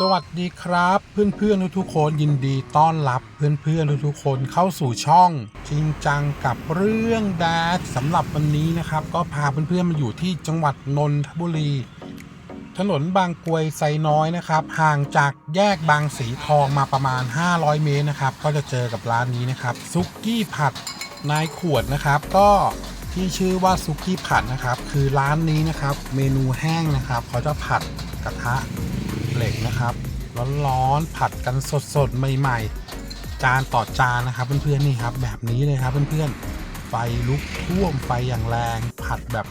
สวัสดีครับเพื่อนๆทุกๆคนยินดีต้อนรับเพื่อนๆทุกๆคนเข้าสู่ช่องจริงจังกับเรื่องแดดสำหรับวันนี้นะครับ ก็พาเพื่อนๆมาอยู่ที่จังหวัดนนทบุรี ถนนบางกวยไซน้อยนะครับ ห่างจากแยกบางสีทองมาประมาณ 500 เมตรนะครับ ก็จะเจอกับร้านนี้นะครับซุกี้ผัดนายขวดนะครับ ก็ที่ชื่อว่าซุกี้ผัดนะครับ คือร้านนี้นะครับ เมนูแห้งนะครับเขาจะผัดกระทะ เหล็กนะครับ ร้อนๆผัดกันสดๆใหม่ๆ จานต่อจานนะครับเพื่อนๆนี่ครับ แบบนี้เลยครับเพื่อนๆไฟลุกท่วมไฟอย่างแรง ผัดแบบ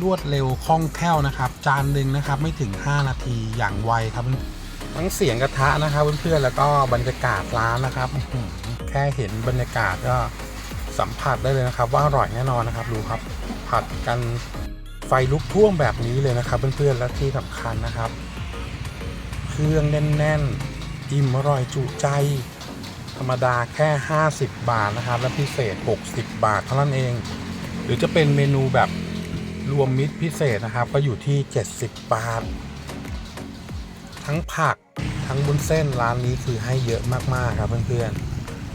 รวดเร็วคล่องแคล่วนะครับ จานหนึ่งนะครับไม่ถึง 5 นาทีอย่างไวครับทั้งเสียงกระทะนะครับเพื่อนๆแล้วก็บรรยากาศร้านนะครับแค่เห็นบรรยากาศก็สัมผัสได้เลยนะครับ ว่าอร่อยแน่นอนนะครับดูครับ ผัดกันไฟลุกท่วมแบบนี้เลยนะครับ เพื่อนๆและที่สำคัญนะครับ เครื่องแน่นๆ อิ่มอร่อยจุใจ ธรรมดาแค่ 50 บาทนะครับและพิเศษ 60 บาทเท่านั้นเอง หรือจะเป็นเมนูแบบรวมมิตรพิเศษนะครับ ก็อยู่ที่ 70 บาท ทั้งผักทั้งบุญเส้นร้านนี้คือให้เยอะมากๆครับเพื่อน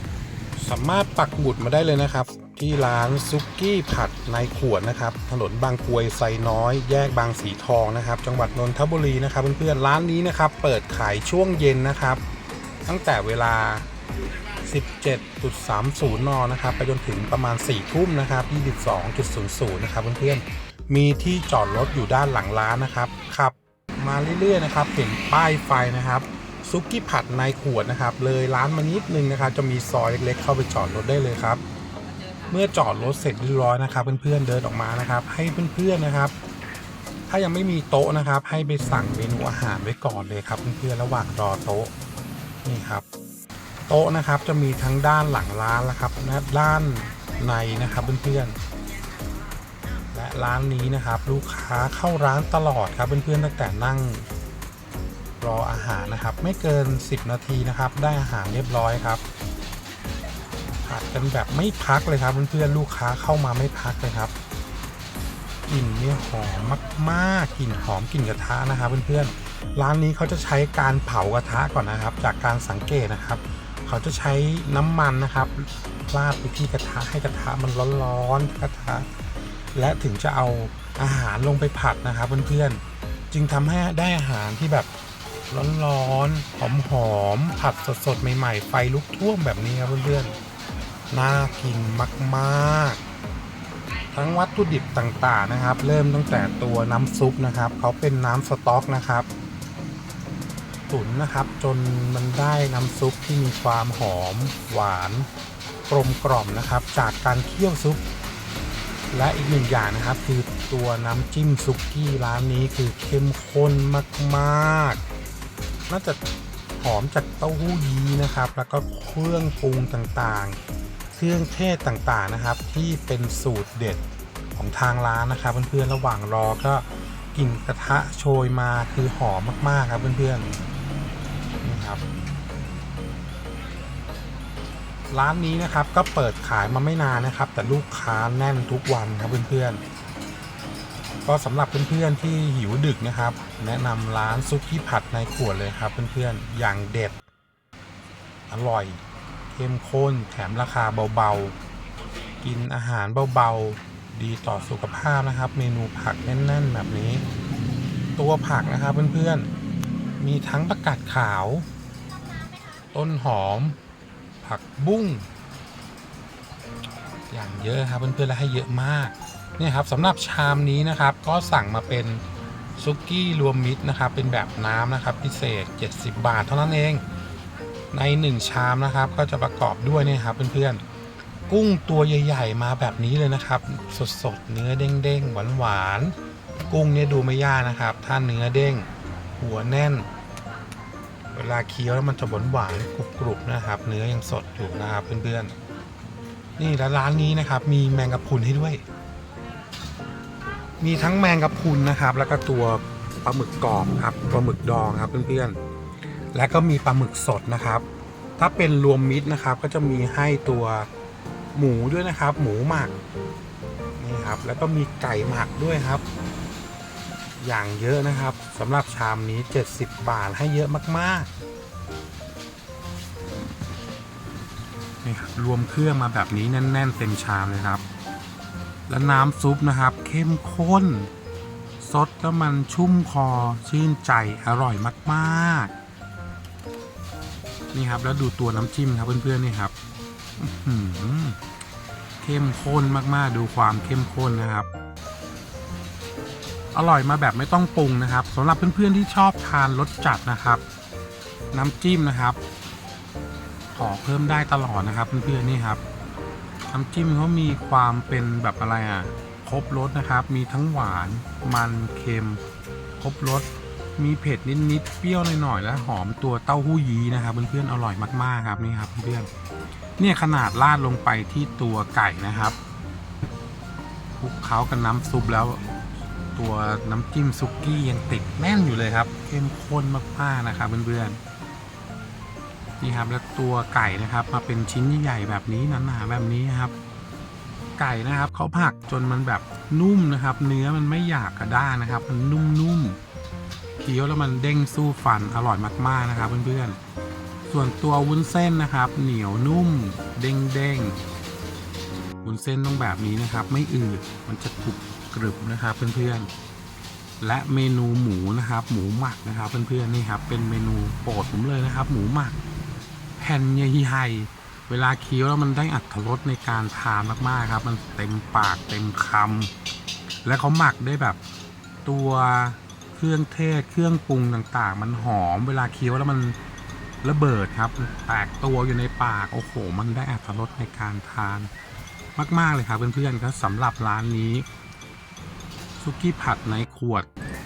ๆ สามารถปักหมุดมาได้เลยนะครับ ที่ร้านซุกี้ผัดในขวดนะครับ ถนนบางกวยไซน้อย แยกบางสีทองนะครับ จังหวัดนนทบุรีนะครับเพื่อนๆร้านนี้นะครับ เปิดขายช่วงเย็นนะครับ ตั้งแต่เวลา 17.30 น นะครับ ไปจนถึงประมาณ 4 ทุ่มนะครับ 22.00 นะครับเพื่อนๆ มีที่จอดรถอยู่ด้านหลังร้านนะครับ ขับมาเรื่อยๆนะครับ เห็นป้ายไฟนะครับซุกี้ผัดในขวดนะครับ เลยร้านมานิดนึงนะครับ จะมีซอยเล็กๆเข้าไปจอดรถได้เลยครับ เมื่อจอดรถเสร็จเรียบร้อยนะครับเพื่อนๆเดินออกมานะครับ ให้เพื่อนๆนะครับ ถ้ายังไม่มีโต๊ะนะครับ ให้ไปสั่งเมนูอาหารไว้ก่อนเลยครับเพื่อนๆระหว่างรอโต๊ะนี่ครับโต๊ะนะครับจะมีทั้งด้านหลังร้านนะครับและด้านในนะครับเพื่อนๆและร้านนี้นะครับ ลูกค้าเข้าร้านตลอดครับเพื่อนๆตั้งแต่นั่งรออาหารนะครับ ไม่เกิน 10 นาทีนะครับ ได้อาหารเรียบร้อยครับ ผัดกันแบบไม่พักเลยครับเพื่อนๆลูกค้าเข้ามาไม่พักเลยครับกลิ่นเนี่ยหอมมากๆกลิ่นหอมกลิ่นกระทะนะครับเพื่อนๆร้านนี้เขาจะใช้การเผากระทะก่อนนะครับ จากการสังเกตนะครับ เขาจะใช้น้ำมันนะครับราดไปที่กระทะให้กระทะมันร้อนๆกระทะและถึงจะเอาอาหารลงไปผัดนะครับเพื่อนๆจึงทำให้ได้อาหารที่แบบร้อนๆหอมๆผัดสดๆใหม่ ๆ ไฟลุกท่วมแบบนี้ครับเพื่อนๆ น่ากินมาก ๆ ทั้งวัตถุดิบต่างๆนะครับ เริ่มตั้งแต่ตัวน้ำซุปนะครับเขาเป็นน้ำสต๊อกนะครับ ตุ๋นนะครับจนมันได้น้ำซุปที่มีความหอม หวานกลมกล่อมนะครับ จากการเคี่ยวซุป และอีกหนึ่งอย่างนะครับ คือตัวน้ำจิ้มซุกี้ร้านนี้คือเข้มข้นมากๆ น่าจะหอมจากเต้าหู้ยี้นะครับ แล้วก็เครื่องปรุงต่างๆ รื่องเทศต่างๆนะครับ ที่เป็นสูตรเด็ดของทางร้านนะครับเพื่อนๆระหว่างรอก็กลิ่นกระทะโชยมาคือหอมมากๆครับเพื่อนๆนี่ครับ ร้านนี้นะครับก็เปิดขายมาไม่นานนะครับ แต่ลูกค้าแน่นทุกวันครับเพื่อนๆก็สำหรับเพื่อนๆที่หิวดึกนะครับ แนะนำร้านซุกี้ผัดในขวดเลยครับเพื่อนๆอย่างเด็ดอร่อย เข้มข้นแถมราคาเบาๆ กินอาหารเบาๆ ดีต่อสุขภาพนะครับ เมนูผักแน่นๆ แบบนี้ ตัวผักนะครับเพื่อนๆ มีทั้งประกาศขาว ต้นหอม ผักบุ้ง อย่างเยอะครับเพื่อนๆ และให้เยอะมาก เนี่ยครับสำหรับชามนี้นะครับก็สั่งมาเป็นซุกี้รวมมิตรนะครับ เป็นแบบน้ำนะครับพิเศษ 70 บาทเท่านั้นเอง ใน 1 ชามนะครับ ก็จะประกอบด้วยเนี่ยครับเพื่อนๆกุ้งตัวใหญ่ ๆ มาแบบนี้เลยนะครับ สดๆเนื้อเด้งๆหวานๆกุ้งเนี่ยดูไม่ยากนะครับ ถ้าเนื้อเด้ง หัวแน่น เวลาเคี้ยวแล้วมันจะหวานหวานๆกรุบๆนะครับ เนื้อยังสดอยู่นะครับเพื่อนๆนี่แล้วร้านนี้นะครับ มีแมงกะพรุนให้ด้วย มีทั้งแมงกะพรุนนะครับ แล้วก็ตัวปลาหมึกกรอบครับปลาหมึกดองครับเพื่อนๆ และก็มีปลาหมึกสดนะครับ ถ้าเป็นรวมมิตรนะครับ ก็จะมีให้ตัวหมูด้วยนะครับ หมูหมักนี่ครับ แล้วก็มีไก่หมักด้วยครับ อย่างเยอะนะครับสำหรับชามนี้ 70 บาทให้เยอะมากๆนี่ครับรวมเครื่องมาแบบนี้แน่น ๆ เต็มชามเลยครับ แล้วน้ำซุปนะครับ เข้มข้นสดแล้วมันชุ่มคอชื่นใจอร่อยมาก ๆ นี่ครับ แล้วดูตัวน้ำจิ้มครับเพื่อนๆนี่ครับเข้มข้นมากๆ ดูความเข้มข้นนะครับ อร่อยมาแบบไม่ต้องปรุงนะครับสำหรับเพื่อนๆที่ชอบทานรสจัดนะครับ น้ำจิ้มนะครับ ขอเพิ่มได้ตลอดนะครับเพื่อนๆนี่ครับ น้ำจิ้มเขามีความเป็นแบบอะไรอะครบรสนะครับ มีทั้งหวาน มันเค็ม ครบรส มีเผ็ดนิดๆเปรี้ยวหน่อยๆและหอมตัวเต้าหู้ยี้นะครับเพื่อนๆอร่อยมากๆครับนี่ครับเพื่อนๆเนี่ยขนาดราดลงไปที่ตัวไก่นะครับคลุกเคล้ากับน้ำซุปแล้ว ตัวน้ำจิ้มซุกี้ยังติดแน่นอยู่เลยครับเข้มข้นมากๆนะครับเพื่อนๆนี่ครับแล้วตัวไก่นะครับ มาเป็นชิ้นใหญ่ๆแบบนี้หนาๆแบบนี้ครับไก่นะครับเขาผักจนมันแบบนุ่มนะครับ เนื้อมันไม่หยาบกระด้างนะครับ มันนุ่มๆ เคี้ยวแล้วมันเด้งสู้ฟันอร่อยมาก ๆ นะครับเพื่อนๆ ส่วนตัววุ้นเส้นนะครับ เหนียวนุ่ม เด้งๆวุ้นเส้นต้องแบบนี้นะครับ ไม่อืดมันจะกรุบกรึบนะครับเพื่อนๆ และเมนูหมูนะครับ หมูหมักนะครับเพื่อนๆนี่ครับเป็นเมนูโปรดผมเลยนะครับ หมูหมักแผ่นใหญ่ๆเวลาเคี้ยวแล้วมันได้อัตรสในการทานมากๆครับ มันเต็มปากเต็มคำและเขาหมักได้แบบตัว เครื่องเทศเครื่องปรุงต่างๆ มันหอมเวลาเคี้ยวแล้วมันระเบิดครับแตกตัวอยู่ในปากโอ้โห มันได้อัตรสในการทาน มากๆเลยครับเพื่อนๆครับสำหรับร้านนี้ซุกี้ผัดในขวด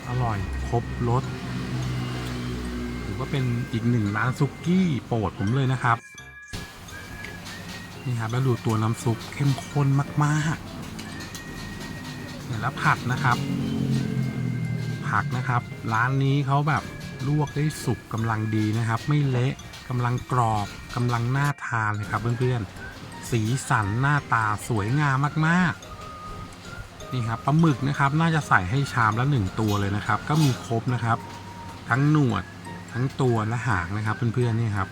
อร่อยครบรสถือว่าเป็นอีกหนึ่งร้านซุกี้โปรดผมเลยนะครับนี่ครับแล้วดูตัวน้ำซุปเข้มข้นมากๆเนี่ยแล้วผัดนะครับ ผักนะครับ ร้านนี้เขาแบบลวกได้สุกกำลังดีนะครับ ไม่เละกำลังกรอบกำลังน่าทานเลยครับเพื่อนๆ สีสันหน้าตาสวยงามมากๆ นี่ครับปลาหมึกนะครับ น่าจะใส่ให้ชามละหนึ่งตัวเลยนะครับ ก็มีครบนะครับ ทั้งหนวดทั้งตัวและหางนะครับเพื่อนๆนี่ครับ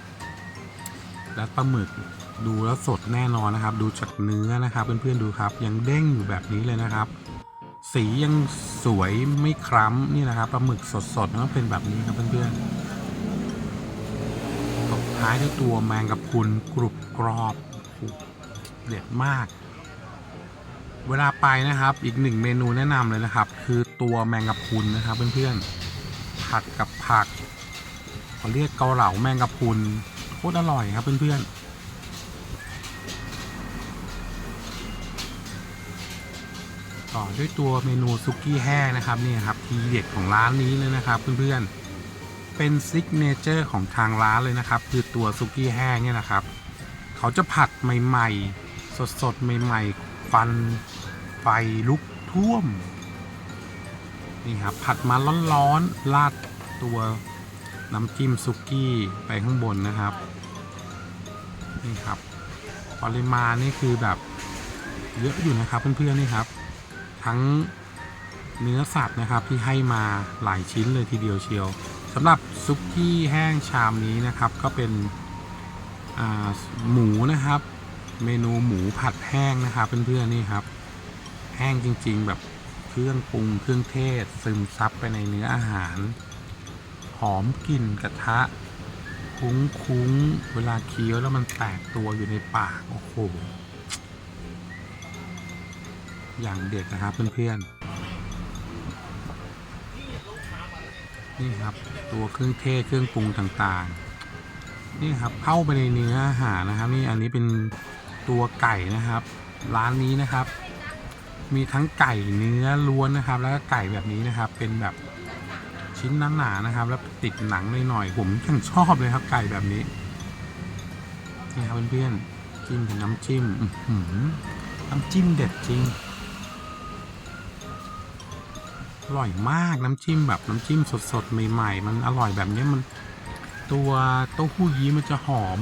และปลาหมึกดูแล้วสดแน่นอนนะครับ ดูจากเนื้อนะครับ เพื่อนๆดูครับ ยังเด้งอยู่แบบนี้เลยนะครับ สียังสวยไม่คล้ำนี่นะครับปลาหมึกสดๆมันเป็นแบบนี้ครับเพื่อนๆตบท้ายด้วยตัวแมงกะพรุนกรุบกรอบเด็ดมาก เวลาไปนะครับอีกหนึ่งเมนูแนะนำเลยนะครับ คือตัวแมงกะพรุนนะครับเพื่อนๆผัดกับผักเขาเรียกเกาเหลาแมงกะพรุนโคตรอร่อยครับเพื่อนๆ ต่อด้วยตัวเมนูซุกี้แห้งนะครับนี่ครับทีเด็ดของร้านนี้เลยนะครับเพื่อนๆเป็นซิกเนเจอร์ของทางร้านเลยนะครับ คือตัวซุกี้แห้งเนี่ยนะครับ เขาจะผัดใหม่ๆ สดๆใหม่ๆฟันไฟลุกท่วมนี่ครับผัดมาร้อนๆราดตัวน้ำจิ้มซุกี้ไปข้างบนนะครับนี่ครับ ปริมาณนี่คือแบบเยอะอยู่นะครับเพื่อนๆนี่ครับ ทั้งเนื้อสัตว์นะครับที่ให้มาหลายชิ้นเลยทีเดียวเชียวสำหรับซุกี้แห้งชามนี้นะครับก็เป็นหมูนะครับ เมนูหมูผัดแห้งนะครับเพื่อนๆนี่ครับ แห้งจริงๆแบบเครื่องปรุงเครื่องเทศซึมซับไปในเนื้ออาหาร หอมกลิ่นกระทะ คุ้งคุ้งๆเวลาเคี้ยวแล้วมันแตกตัวอยู่ในปากโอ้โห อย่างเด็ดนะครับเพื่อนๆนี่ครับตัวเครื่องเทศเครื่องปรุงต่างๆ นี่ครับเข้าไปในเนื้ออาหารนะครับ นี่อันนี้เป็นตัวไก่นะครับ ร้านนี้นะครับ มีทั้งไก่เนื้อล้วนนะครับ แล้วก็ไก่แบบนี้นะครับ เป็นแบบชิ้นหนาๆนะครับ แล้วติดหนังหน่อยๆผมยังชอบเลยครับไก่แบบนี้นี่ครับเพื่อนๆจิ้มกับน้ำจิ้มน้ำจิ้มเด็ดจริง ร่อยมากน้ำจิ้มแบบน้ำจิ้มสดๆใหม่ ๆ มันอร่อยแบบนี้มันตัวเต้าหู้ยี้มันจะหอม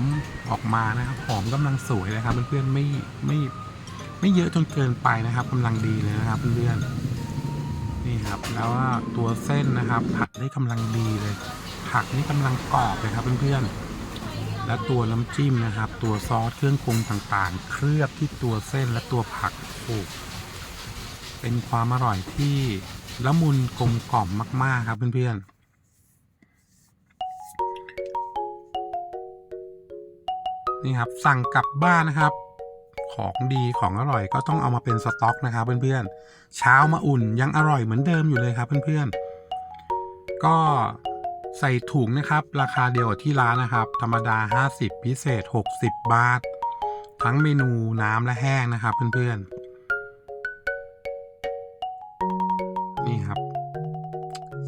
ออกมานะครับ หอมกำลังสวยเลยครับเพื่อนๆไม่ไม่ไม่เยอะจนเกินไปนะครับกำลังดีเลยนะครับเพื่อนๆนี่ครับ แล้วว่าตัวเส้นนะครับ ผัดได้กำลังดีเลย ผักนี่กำลังกรอบเลยครับเพื่อนๆและตัวน้ำจิ้มนะครับ ตัวซอสเครื่องปรุงต่างๆ เคลือบที่ตัวเส้นและตัวผักโอ้เป็นความอร่อยที่ ละมุนกลมกล่อมมาก ๆ ครับ เพื่อน ๆนี่ครับสั่งกลับบ้านนะครับ ของดีของอร่อยก็ต้องเอามาเป็นสต็อกนะครับเพื่อนๆเช้ามาอุ่นยังอร่อยเหมือนเดิมอยู่เลยครับเพื่อนๆก็ใส่ถุงนะครับ ราคาเดียวกับที่ร้านนะครับ ธรรมดา 50 พิเศษ 60 บาท ทั้งเมนูน้ำและแห้งนะครับเพื่อนๆ นี่ครับ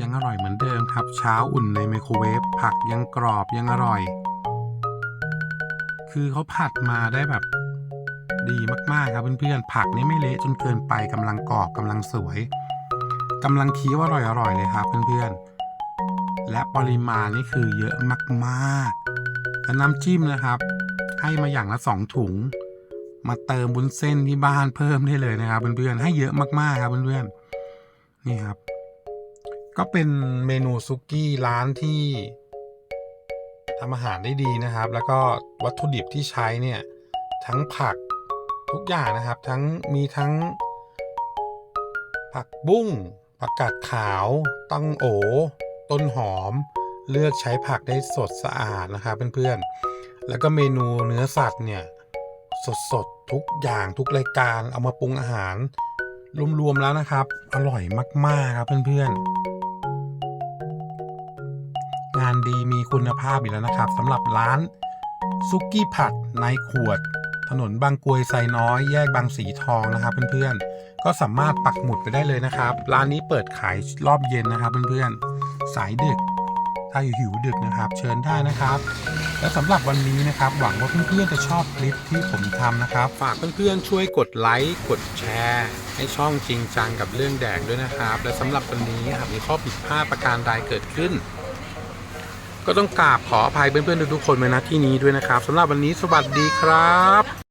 ยังอร่อยเหมือนเดิมครับ เช้าอุ่นในไมโครเวฟผักยังกรอบยังอร่อย คือเขาผัดมาได้แบบดีมากๆครับเพื่อนๆ ผักนี่ไม่เละจนเกินไปกำลังกรอบกำลังสวยกำลังเคี้ยวอร่อยๆเลยครับเพื่อนๆ และปริมาณนี่คือเยอะมากๆและน้ำจิ้มนะครับ ให้มาอย่างละสองถุง มาเติมบุญเส้นที่บ้านเพิ่มได้เลยนะครับเพื่อนๆ ให้เยอะมากๆครับเพื่อนๆ นี่ครับ ก็เป็นเมนูซุกี้ร้านที่ทำอาหารได้ดีนะครับ แล้วก็วัตถุดิบที่ใช้เนี่ย ทั้งผักทุกอย่างนะครับ ทั้งมีทั้ง ผักบุ้งผักกาดขาวตั้งโอ ต้นหอม เลือกใช้ผักได้สดสะอาดนะครับเพื่อนๆ แล้วก็เมนูเนื้อสัตว์เนี่ย สดๆ ทุกอย่างทุกรายการเอามาปรุงอาหาร รวมๆแล้วนะครับ อร่อยมากๆครับเพื่อนๆ งานดีมีคุณภาพอีกแล้วนะครับสำหรับร้านซุกี้ผัดในขวด ถนนบางกวยไซน้อย แยกบางสีทองนะครับเพื่อนๆ ก็สามารถปักหมุดไปได้เลยนะครับ ร้านนี้เปิดขายรอบเย็นนะครับเพื่อนๆ สายดึก ถ้าอยู่หิวดึกนะครับ เชิญได้นะครับ และสำหรับวันนี้นะครับ หวังว่าเพื่อนๆจะชอบคลิปที่ผมทำนะครับ ฝากเพื่อนๆช่วยกดไลค์กดแชร์ ให้ช่องจริงจังกับเรื่องแดกด้วยนะครับ และสำหรับวันนี้หากมีข้อผิดพลาดประการใดเกิดขึ้น ก็ต้องกราบขออภัยเพื่อนๆทุกๆคนไว้ณที่นี้ด้วยนะครับสำหรับวันนี้สวัสดีครับ